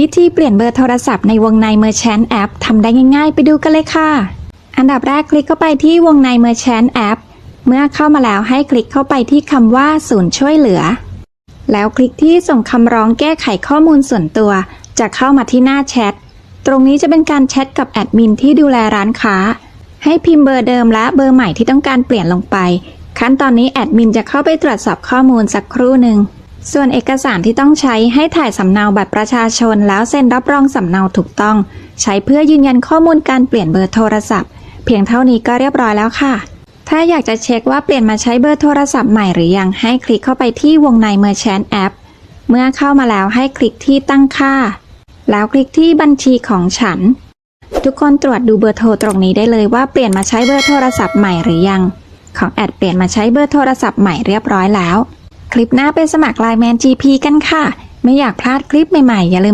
วิธีเปลี่ยนเบอร์โทรศัพท์ในวงใน Merchant App ทำได้ง่ายๆ ไปดูกันเลยค่ะ อันดับแรกคลิกเข้าไปที่วงใน Merchant App เมื่อเข้ามาแล้วให้คลิกเข้าไปที่คำว่าศูนย์ช่วยเหลือ แล้วคลิกที่ส่งคำร้องแก้ไขข้อมูลส่วนตัว จะเข้ามาที่หน้าแชท ตรงนี้จะเป็นการแชทกับแอดมินที่ดูแลร้านค้า ให้พิมพ์เบอร์เดิมและเบอร์ใหม่ที่ต้องการเปลี่ยนลงไป ขั้นตอนนี้แอดมินจะเข้าไปตรวจสอบข้อมูลสักครู่หนึ่ง ส่วนเอกสารที่ต้องใช้ให้ถ่ายสำเนาบัตรประชาชน แล้วเซ็นรับรองสำเนาถูกต้อง ใช้เพื่อยืนยันข้อมูลการเปลี่ยนเบอร์โทรศัพท์ เพียงเท่านี้ก็เรียบร้อยแล้วค่ะ ถ้าอยากจะเช็คว่าเปลี่ยนมาใช้เบอร์โทรศัพท์ใหม่หรือยังให้คลิกเข้าไปที่วงใน Merchant App เมื่อเข้ามาแล้วให้คลิกที่ตั้งค่า แล้วคลิกที่บัญชีของฉัน ทุกคนตรวจดูเบอร์โทรตรงนี้ได้เลยว่าเปลี่ยนมาใช้เบอร์โทรศัพท์ใหม่หรือยัง ของแอดเปลี่ยนมาใช้เบอร์โทรศัพท์ใหม่เรียบร้อยแล้ว คลิปหน้าไปสมัครไลน์แมน GP กันค่ะ ไม่อยากพลาดคลิปใหม่ๆ อย่าลืม